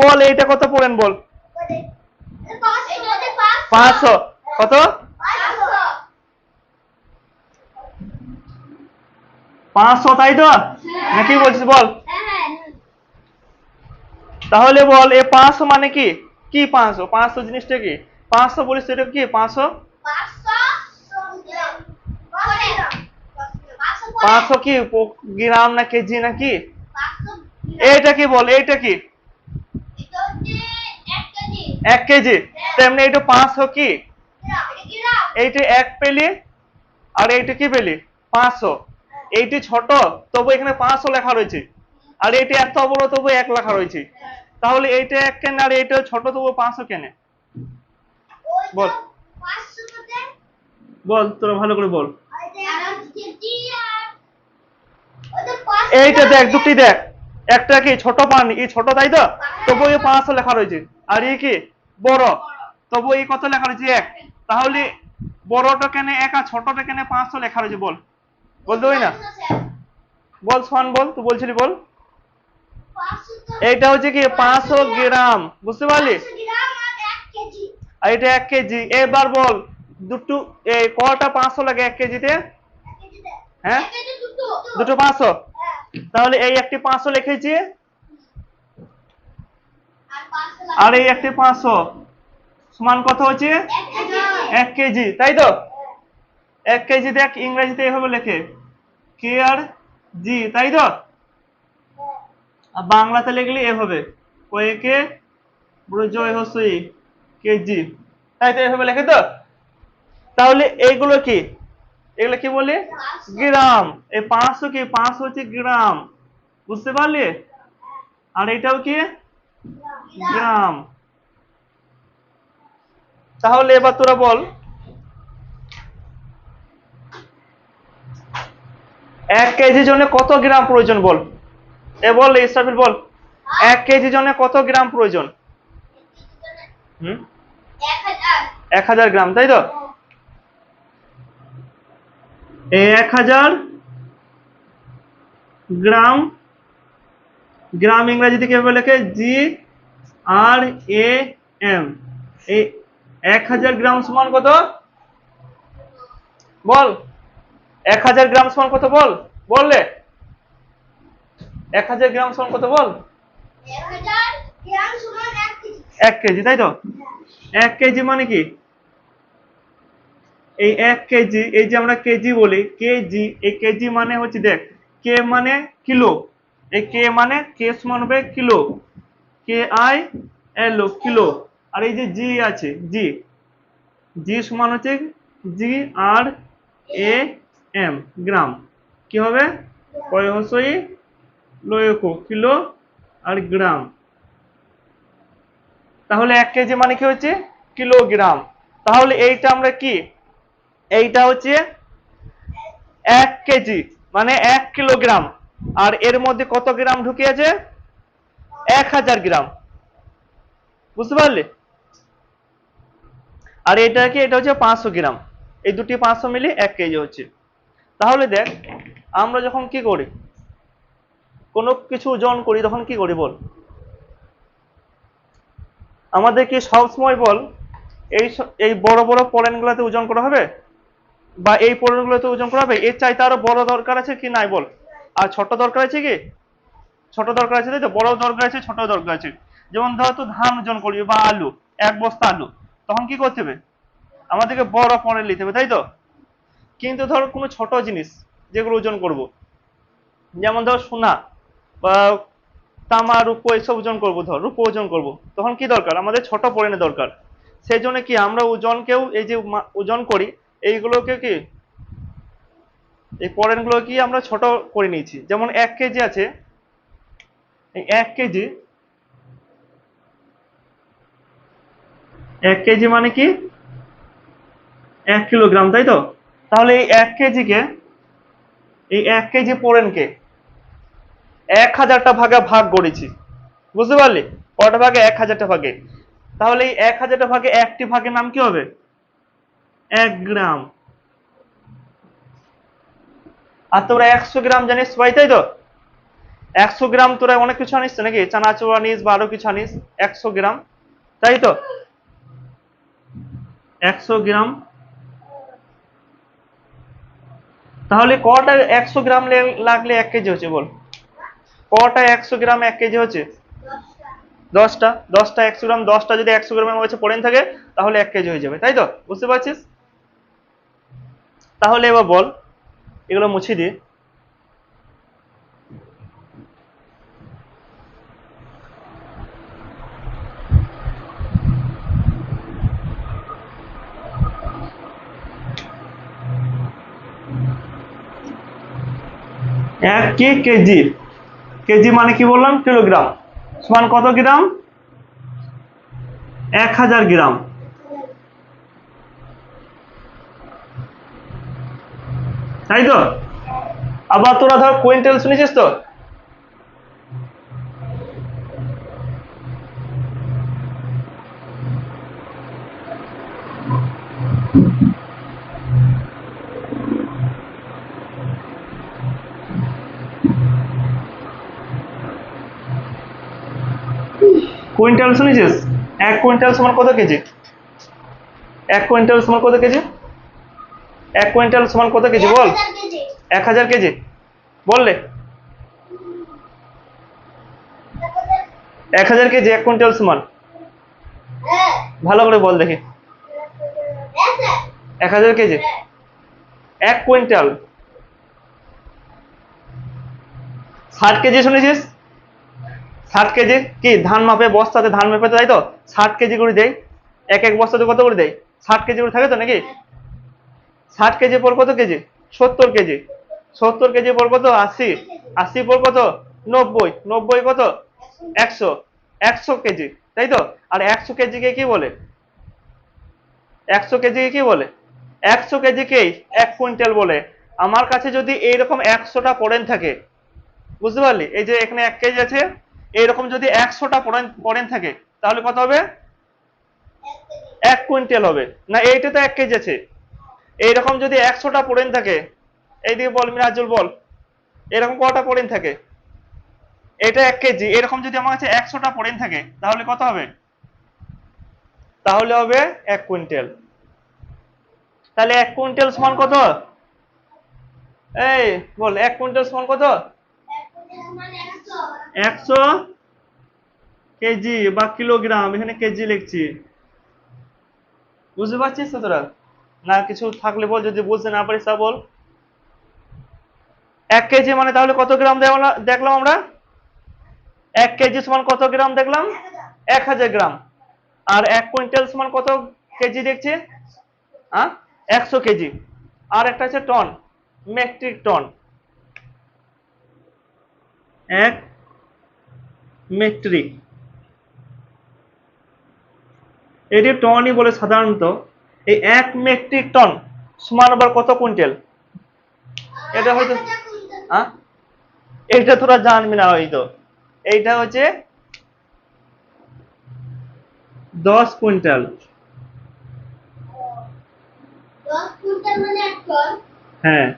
বল, এইটা কত পড়েন বল? পাঁচশো। কত? পাঁচশো, তাই তো? নাকি বলছিস বল? তাহলে বল, এ পাঁচশো মানে কি? কি পাঁচশো? পাঁচশো জিনিসটা কি? পাঁচশো বলিস, এটা কি, পাঁচশো? পাঁচশো কি গ্রাম না কেজি না কি? এইটা কি বল, এইটা কি? এক কেজি। তেমনি এইটা পাঁচশো কি? এইটা এক পেলি আর এইটা কি পেলি? পাঁচশো এইটি ছোট, তবু এখানে পাঁচশো লেখা রয়েছে। আর এইটা এত বড়, তবু এক লেখা রয়েছে। তাহলে এইটা এক কেন আর এইটা ছোট, তবু পাঁচশো কেনে? বল। বল, তোরা ভালো করে বল। এইটা দেখ, দুটি দেখ। একটা কি ছোট পান? এই ছোট তাই তো? তবু পাঁচশো লেখা রয়েছে। আর এই কি? বড়। তবু এই কত লেখা রয়েছে এক। তাহলে বড়টা কেন এক আর ছোটটা কেন পাঁচশো লেখা রয়েছে বল। বলতে পারি না? বল সোয়ান বল তুই বলছিলি বল। এইটা হচ্ছে কি পাঁচশো গ্রাম বুঝতে পারলি? আর এটা এক কেজি। এবার বল দুটো এই কটা পাঁচশো লাগে এক কেজিতে? হ্যাঁ? দুটো পাঁচশো? তাহলে এই একটি পাঁচশো লিখেছি। আর এই একটি পাঁচশো। সমান কত হচ্ছে? এক কেজি। তাই তো? এক কেজি দেখ, ইংরেজিতে এভাবে লেখে। কে আর জি, তাই তো? বাংলাতে লিখলে এভাবে কয়েকে জয় হসই। কেজি। তাই তো এভাবে লেখে তো? তাহলে এইগুলো কি? এগুলো কি বলে? গ্রাম। এই পাঁচশো কি? পাঁচশো হচ্ছে গ্রাম। বুঝতে পারলি? আর এটাও কি? গ্রাম তাহলে এবার তোরা বল। এক কেজি জন্য কত গ্রাম প্রয়োজন বল? এ বল ইসরাফিল বল। এক কেজি জন্য কত গ্রাম প্রয়োজন? হুম? এক হাজার। গ্রাম তাই তো? এক হাজার গ্রাম। গ্রাম ইংরেজিতে কীভাবে লেখে? জি আর এ এম এই এক হাজার গ্রাম সমান কত? বল। এক হাজার গ্রাম সমান কত বল? বললে। এক হাজার গ্রাম সমান কত বল? এক কেজি। তাই তো? এক কেজি মানে কি? এই এক কেজি এই যে আমরা কেজি বলি কেজি এই কেজি মানে হচ্ছে দেখ কে মানে কিলো? এই কে মানে কে সমান হবে kilo? K I L kilo আর এই যে জি আছে জি জি সমান হচ্ছে জি আর এ এম গ্রাম। কি হবে? পয়সই লয়কো, কিলো আর গ্রাম। তাহলে এক কেজি মানে কি হচ্ছে? কিলোগ্রাম। তাহলে এইটা আমরা কি? এইটা হচ্ছে এক কেজি মানে এক কিলোগ্রাম। আর এর মধ্যে কত গ্রাম ঢুকিয়েছে? এক হাজার গ্রাম। বুঝতে পারলে? আর এটা কি? এটা হচ্ছে পাঁচশো গ্রাম। এই দুটি পাঁচশো মিলে এক কেজি হচ্ছে। তাহলে দেখ, আমরা যখন কি করি? কোনো কিছু ওজন করি, তখন কি করি বল? আমাদের কি সবসময় বল, এই এই বড় বড় পলেনগুলোতে ওজন করা হবে? বা এই পলেনগুলোতে ওজন করা হবে? এর চাইতে আরও বড় দরকার আছে কি? নাই বল। আর ছোট দরকার আছে কি? ছোট দরকার আছে তাই তো? বড় দরকার আছে, ছোট দরকার আছে। যেমন ধর তো ধান ওজন করবি বা আলু, এক বস্তা আলু, তখন কি করতে হবে? আমাদেরকে বড় পরে নিতে হবে, তাই তো? কিন্তু ধর কোনো ছোট জিনিস যেগুলো ওজন করব, যেমন ধর সোনা বা তামা, রূপো, এসব ওজন করব ধর, রূপো ওজন করব, তখন কি দরকার? আমাদের ছোট পরিমাণে দরকার। সেই জন্য কি আমরা ওজনকেও এই যে ওজন করি, এইগুলোকে কি, এই পরেনগুলো কি আমরা ছোট করে নিয়েছি। যেমন এক কেজি আছে এক কেজি? এক কেজি মানে কি? এক কিলোগ্রাম, তাই তো? তাহলে এই এক কেজিকে, এই এক কেজি পড়েনকে এক হাজারটা ভাগে ভাগ করেছি। বুঝতে পারলি? কটা ভাগে? এক হাজারটা ভাগে। তাহলে এই এক হাজারটা ভাগে একটি ভাগের নাম কি হবে? এক গ্রাম। আর তোমরা একশো গ্রাম জানিস সবাই তাই তো? একশো গ্রাম তোরা অনেক কিছু আনিস নাকি? চানাচুর আনিস বা আরও কিছু আনিস? একশো গ্রাম। তাই তো? একশো গ্রাম। তাহলে কটা একশো গ্রাম লাগলে এক কেজি হচ্ছে বল। কটা একশো গ্রাম এক কেজি হচ্ছে? দশটা। দশটা একশো গ্রাম, দশটা যদি একশো গ্রামের কাছে পড়েন থাকে, তাহলে এক কেজি হয়ে যাবে। তাই তো? বুঝতে পারছিস? তাহলে এবার বল, এগুলো মুছে দিয়ে এক কেজি। কেজি মানে কি বললাম? কিলোগ্রাম। সমান কত গ্রাম? এক হাজার গ্রাম। তাই তো? আবার তোরা ধর কুইন্টাল শুনেছিস তো? কুইন্টাল শুনেছিস? এক কুইন্টাল সমান কত কেজি? এক কুইন্টাল সমান কত কেজি? এক কুইন্টাল সমান কত কেজি? বল। এক হাজার কেজি। বললে। এক হাজার কেজি এক কুইন্টাল সমান। ভালো করে বল দেখি। এক হাজার কেজি। এক কুইন্টাল। ষাট কেজি শুনেছিস? ষাট কেজি, কি, ধান মাপে বস্তাতে ধান মাপে তাই তো? ষাট কেজি করে দেয় এক এক বস্তাতে কত করে দেয় ষাট কেজি করে থাকে তো নাকি? ষাট কেজি পর কত কেজি? সত্তর কেজি। সত্তর কেজি পর কত? আশি। আশি পর কত? নব্বই। নব্বই কত? একশো। একশো কেজি। তাই তো? আর একশো কেজিকে কি বলে? একশো কেজিকে কি বলে? একশো কেজিকেই এক কুইন্টাল বলে। আমার কাছে যদি এইরকম একশোটা পড়েন থাকে, বুঝতে পারলি? এই যে এখানে এক কেজি আছে এইরকম যদি একশোটা পড়েন থাকে, তাহলে কত হবে? এক কুইন্টাল হবে। না, এইটা তো এক কেজি আছে। এইরকম যদি একশোটা পড়েন থাকে, এইদিকে বল মিরাজুল, বল। এরকম কটা পড়েন থাকে? এটা এক কেজি। এরকম যদি আমার কাছে একশোটা পড়েন থাকে, তাহলে কত হবে? তাহলে হবে এক কুইন্টাল। তাহলে এক কুইন্টাল সমান কত? এই, বল, এক কুইন্টাল সমান কত? একশো কেজি বা কিলোগ্রাম, এখানে কেজি লিখছি। বুঝতে পারছিস তো তোরা? না, কিছু থাকলে বল, যদি বুঝতে না পারিস তা বল। এক কেজি মানে তাহলে কত গ্রাম দেখলাম আমরা। এক কেজি সমান কত গ্রাম দেখলাম? এক হাজার গ্রাম। আর এক কুইন্টাল সমান কত কেজি দেখছি? হ্যাঁ একশো কেজি। আর একটা আছে টন, মেট্রিক টন। এক মেট্রিক। এটি টনই বলে সাধারণত এই এক মেট্রিক টন সমান আবার কত কুইন্টাল? এটা হয়তো হ্যাঁ এইটা তোরা জানবি না হয়তো। এইটা হচ্ছে দশ কুইন্টাল। হ্যাঁ।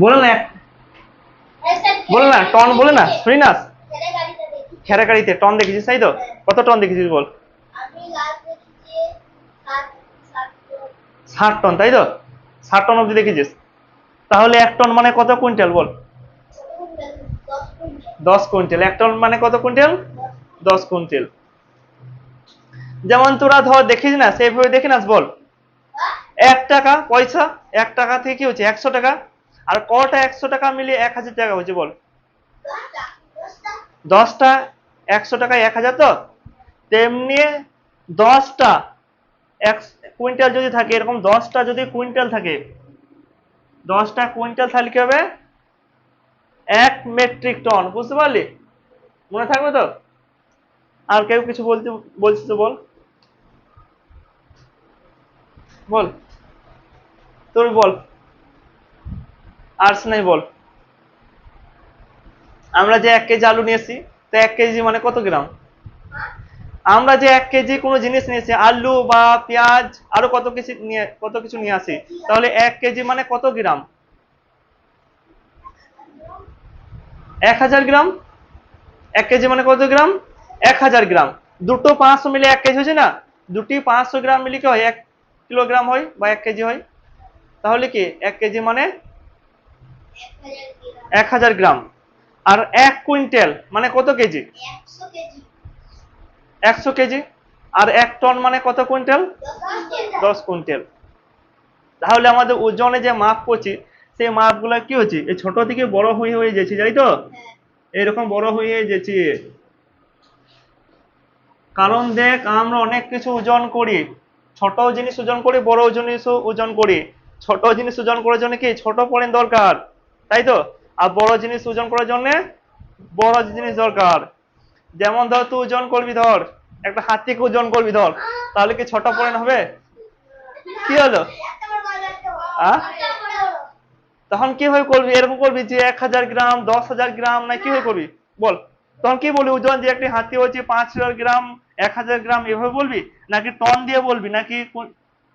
বলে না এক- বলে না টন বলে না শুনি না খেরা গাড়িতে টন দেখেছিস তাই তো? কত টন দেখেছিস বল? ষাট টন তাই তো? ষাট টন অব্দি দেখেছিস তাহলে এক টন মানে কত কুইন্টাল বল? দশ কুইন্টাল। এক টন মানে কত কুইন্টাল? দশ কুইন্টাল। যেমন তোরা ধর দেখিস না সেইভাবে দেখে নাস বল। এক টাকা পয়সা এক টাকা থেকে কি হচ্ছে? একশো টাকা? আর কটা একশো টাকা মিলিয়ে এক হাজার টাকা হচ্ছে বল? দশটা একশো টাকায় এক হাজার তো? তেমনি দশটা এক কুইন্টাল যদি থাকে, এরকম দশটা যদি কুইন্টাল থাকে, দশটা কুইন্টাল তাহলে কি হবে? এক মেট্রিক টন, বুঝতে পারলি? মনে থাকবে তো? আর কেউ কিছু বলতে বলছিস তো বল? বল। তুই বল। আর্টস নাই বল। আমরা যে এক কেজি আলু নিয়েছি, তো এক কেজি মানে কত গ্রাম? আমরা যে এক কেজি কোনো জিনিস নিয়েছি, আলু বা পেঁয়াজ, আরও কত কিছু নিয়ে, কত কিছু নিয়ে আসি, তাহলে এক কেজি মানে কত গ্রাম? এক হাজার গ্রাম? এক কেজি মানে কত গ্রাম? এক হাজার গ্রাম। দুটো পাঁচশো মিলে এক কেজি হয়েছে না? দুটি পাঁচশো গ্রাম মিলে কি হয়? এক কিলোগ্রাম হয় বা এক কেজি হয়? তাহলে কি এক কেজি মানে এক হাজার গ্রাম। আর এক কুইন্টাল মানে কত কেজি? একশো কেজি। আর এক টন মানে কত কুইন্টাল? দশ কুইন্টাল। তাহলে আমাদের ওজনে যে মাপ করছি সেই মাপগুলো কি হচ্ছে? এই ছোট থেকে বড় হয়ে হয়ে যাচ্ছে তাই তো? এরকম বড় হয়ে যাচ্ছে। কারণ দেখ আমরা অনেক কিছু ওজন করি। ছোট জিনিস ওজন করি বড় জিনিসও ওজন করি। ছোট জিনিস ওজন করার জন্য কি? ছোট পড়েন দরকার। তাই তো? আর বড় জিনিস ওজন করার জন্য বড় জিনিস দরকার। যেমন ধর তুই ওজন করবি ধর, একটা হাতিকে ওজন করবি ধর, তাহলে কি ছোট পড়েন হবে? কি হলো? তখন কীভাবে করবি? এরকম করবি যে এক হাজার গ্রাম, দশ হাজার গ্রাম, না কীভাবে করবি? বল। তখন কি বলবি? ওজন যে একটি হাতি হচ্ছে পাঁচ হাজার গ্রাম, এক হাজার গ্রাম, এভাবে বলবি? নাকি টন দিয়ে বলবি? নাকি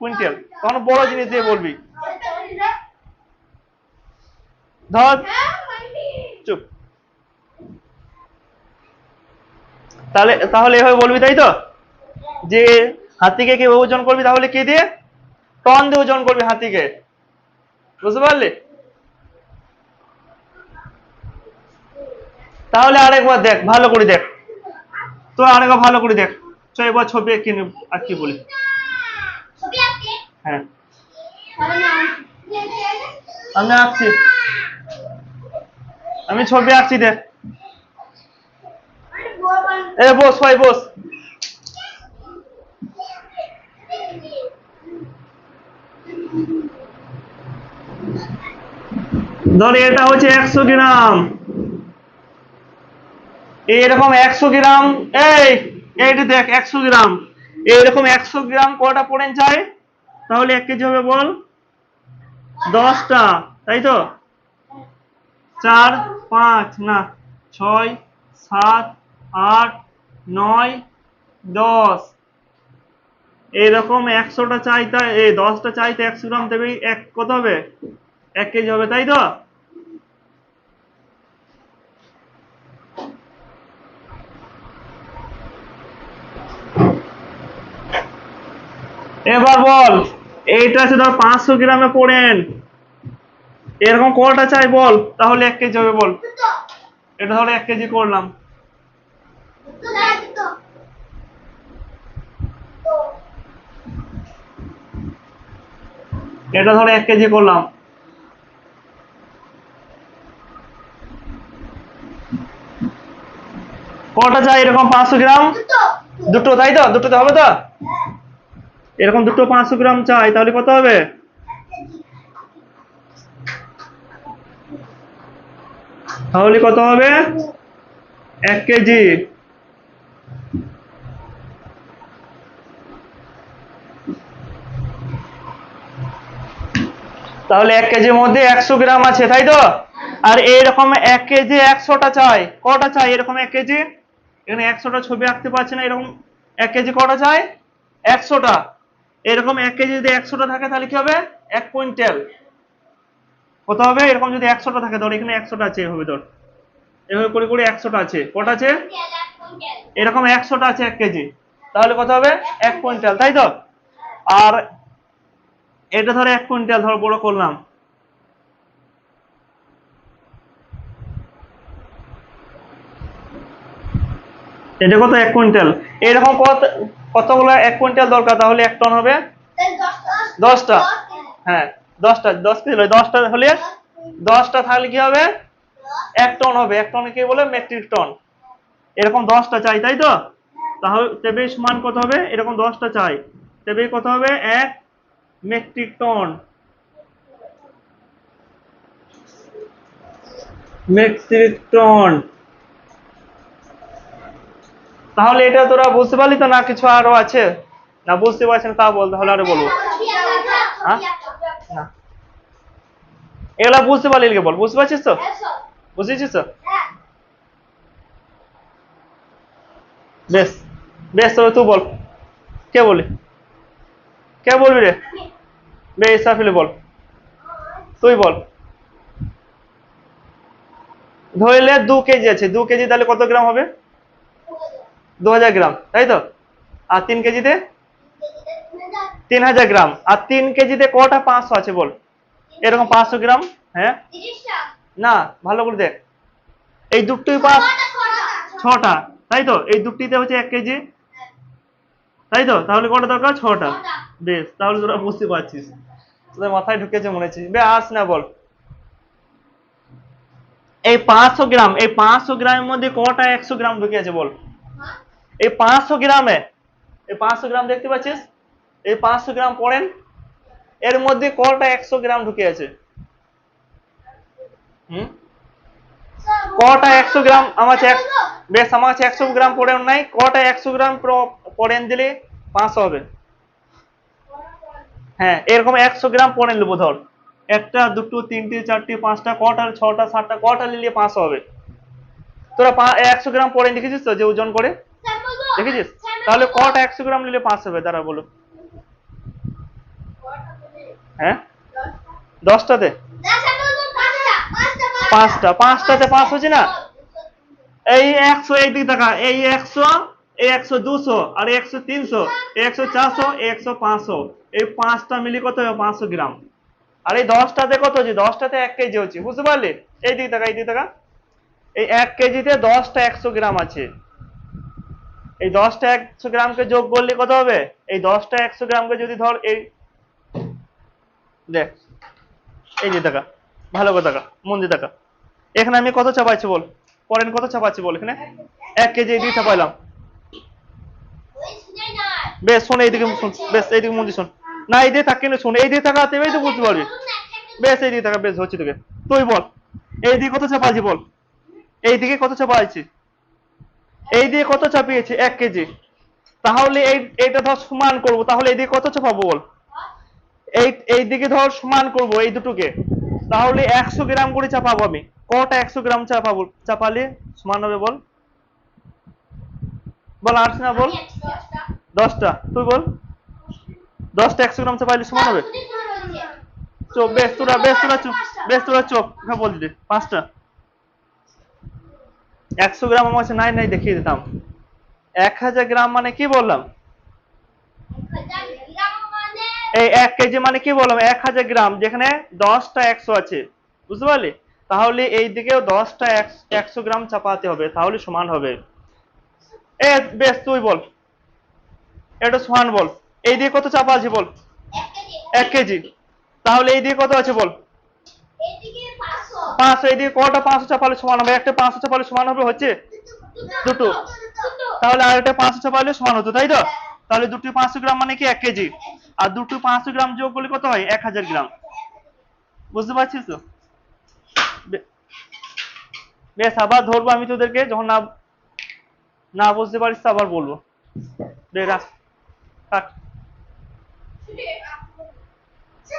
কুইন্টাল? তখন বড় জিনিস দিয়ে বলবি। ধর। চুপ। তাহলে তাহলে এভাবে বলবি তাই তো? যে হাতিকে কি ওজন করবি তাহলে কি দিয়ে? টন দিয়ে ওজন করবি হাতিকে। বুঝতে পারলি? তাহলে আরেকবার দেখ ভালো করে দেখ। তো আরেকবার ভালো করে দেখ। চ এবার ছবি কিনে আর কি বলি। হ্যাঁ। আমি আঁকছি। আমি ছবি আঁকছি দেখ এ বস, ভাই, বস। ধর, এটা হচ্ছে একশো গ্রাম। এইরকম একশো গ্রাম, এই এইটা দেখ, একশো গ্রাম। এইরকম একশো গ্রাম কটা পড়েন চাই? তাহলে এক কেজি হবে বল। দশটা, তাই তো? চার, পাঁচ, না, ছয়, সাত, আট, নয়, দশ। এরকম একশোটা চাইতে, এই দশটা চাইতে একশো গ্রাম দেবে এক কত হবে? এক কেজি হবে, তাই তো? এবার বল, এইটা আছে ধর পাঁচশো গ্রামে পড়েন। এরকম কটা চাই বল তাহলে এক কেজি হবে বল। এটা ধরো এক কেজি করলাম। এটা ধরো এক কেজি করলাম। কটা চাই এরকম পাঁচশো গ্রাম? দুটো দুটো তাই তো? দুটোতে হবে তো? এরকম দুটো পাঁচশো গ্রাম চাই তাহলে কত হবে? তাহলে কত হবে? এক কেজি। তাহলে এক কেজির মধ্যে একশো গ্রাম আছে, তাই তো? আর এইরকম এক কেজি একশোটা চাই, কটা চাই? এরকম এক কেজি? এখানে একশোটা ছবি আঁকতে পারছি না, এরকম এক কেজি কটা চাই? একশোটা। এরকম এক কেজি যদি একশোটা থাকে, তাহলে কি হবে? এক কুইন্টাল। কত হবে? এরকম যদি একশোটা থাকে, ধর এখানে একশোটা আছে হবে ধর। এভাবে করে করে একশোটা আছে। কটা আছে? এরকম একশোটা আছে এক কেজি। তাহলে কত হবে? এক কুইন্টাল, তাই তো? আর এটা ধর এক কুইন্টাল, ধর বড় করলাম। এটা কত? এক কুইন্টাল। এরকম কত, কতগুলো এক কুইন্টাল দরকার? তাহলে এক টন হবে? দশটা। হ্যাঁ। দশটা দশ কেজি দশটা হলে দশটা থাকলে কি হবে? এক টন হবে। এক টন কি বলে? Metric ton. এরকম দশটা চাই তাই তো? তাহলে তেবে সমান কত হবে? এরকম দশটা চাই। তেবে কত হবে? এক মেট্রিক টন। Metric ton. তাহলে এটা তোরা বুঝতে পারলি তো না? কিছু আরও আছে? না বুঝতে পারছি না তা বল তাহলে আরও বলব হ্যাঁ? এগুলা বুঝতে পারলি লিখে বল? বুঝতে পারছিস তো? বুঝেছিস তো? বেশ বেশ তবে তুই বল। কে বলি কে বলবি রে? বে ইসাফিলে বল। তুই বল। ধরলে দু কেজি আছে। দু কেজি তাহলে কত গ্রাম হবে? দু হাজার। গ্রাম তাই তো? আর তিন কেজিতে? তিন হাজার গ্রাম। আর তিন কেজিতে কটা? পাঁচশো আছে বল। এরকম পাঁচশো গ্রাম হ্যাঁ? না ভালো করে দেখ। এই দুটোই পাঁচ ছটা তাই তো? এই দুটিতে হচ্ছে এক কেজি। তাই তো? তাহলে কটা দরকার? ছটা। ছটা। বেশ তাহলে তোরা বুঝতে পারছিস। তোদের মাথায় ঢুকেছে মনে হচ্ছে। বে আস না বল। এই পাঁচশো গ্রাম এই পাঁচশো গ্রামের মধ্যে কটা একশো গ্রাম ঢুকে আছে বল? হ্যাঁ? এই পাঁচশো গ্রামে এই পাঁচশো গ্রাম দেখতে পাচ্ছিস? এই পাঁচশো গ্রাম পড়েন। এর মধ্যে কটা একশো গ্রাম ঢুকে আছে। হুম? কটা একশো গ্রাম আমার কাছে বেশ আমার কাছে একশো গ্রাম পড়েন নাই। কটা একশো গ্রাম পড়েন দিলে পাঁচশো হবে। হ্যাঁ এরকম একশো গ্রাম পড়েন নেব ধর একটা দুটো তিনটে চারটে পাঁচটা কটা ছটা সাতটা কটা নিলে পাঁচশো হবে। তোরা পা- একশো গ্রাম পড়েন দেখেছিস তো যে ওজন করে? দেখেছিস? তাহলে কটা একশো গ্রাম নিলে পাঁচশো হবে? দাঁড়া বলো। হ্যাঁ? দশটাতে? পাঁচটা। পাঁচটাতে পাঁচ হচ্ছে না? এই একশো এই দিকে টাকা এই একশো এই একশো দুশো, আর একশো তিনশো একশো চারশো একশো পাঁচশো। এই পাঁচটা মিলি কত হবে? পাঁচশো গ্রাম। আর এই দশটাতে কত হচ্ছে দশটাতে এক কেজি হচ্ছে বুঝতে পারলি? এই দিকে টাকা এই দিকে টাকা এই এক কেজিতে দশটা একশো গ্রাম আছে। এই দশটা একশো গ্রামকে যোগ করলে কত হবে? এই দশটা একশো গ্রামকে যদি ধর এই দেখ এই যে টাকা ভালো করে টাকা মন দিয়ে টাকা এখানে আমি কত চাপাইছি বল? পরেন কত চাপাচ্ছি বল এখানে? এক কেজি এদিকে চাপাইলাম বেশ, শোন, এইদিকে শোন, বেশ, এইদিকে মন দিয়ে শোন। না এইদিকে থাক কেন শোন এইদিকে থাকা তেবেই তো বুঝতে পারবি। বেশ এইদিকে থাকা, বেশ, হচ্ছে তোকে। তুই বল এইদিকে কত চাপাচ্ছি বল? এইদিকে কত চাপাচ্ছি এই দিয়ে কত চাপিয়েছি? এক কেজি। তাহলে এই, এইটা ধর সমান করব, তাহলে এই এইদিকে কত চাপাবো বল? এই এই দিকে ধর সমান করব এই দুটোকে। তাহলে একশো গ্রাম করে চাপাবো আমি। কটা একশো গ্রাম চাপাবো? চাপালে সমান হবে বল। বল আর না বল। দশটা। তুই বল। দশটা একশো গ্রাম চাপাইলে সমান হবে? চোখ, বেশ, তোরা বেশ, তোরা চোখ বেশ, তোরা চোখ। হ্যাঁ বল দিদি, পাঁচটা। একশো গ্রাম আমার কাছে নাই নাই, দেখিয়ে দিতাম। এক হাজার গ্রাম মানে কি বললাম? এই এক কেজি মানে কি বললাম? এক হাজার গ্রাম, যেখানে দশটা একশো আছে। বুঝতে পারলি? তাহলে এই দিকেও দশটা একশ- গ্রাম চাপাতে হবে, তাহলে সমান হবে। এ, বেশ, তুই বল। এটা সমান বল। এই দিকে কত চাপা আছে বল? এক কেজি। তাহলে এই দিকে কত আছে বল? পাঁচশো। এই দিকে কটা পাঁচশো চাপালে সমান হবে? একটা পাঁচশো চাপালে সমান হবে হচ্ছে দুটো। তাহলে আর একটা পাঁচশো চাপালে সমান হতো, তাই তো? তাহলে দুটো পাঁচশো গ্রাম মানে কি? এক কেজি। আর দুটো পাঁচশো গ্রাম যোগ করলে কত হয়? এক হাজার গ্রাম। বুঝতে পারছিস তো? বেশ, আবার ধরবো আমি তোদেরকে, যখন না না বুঝতে পারিস আবার বলব। বেশ রাখ।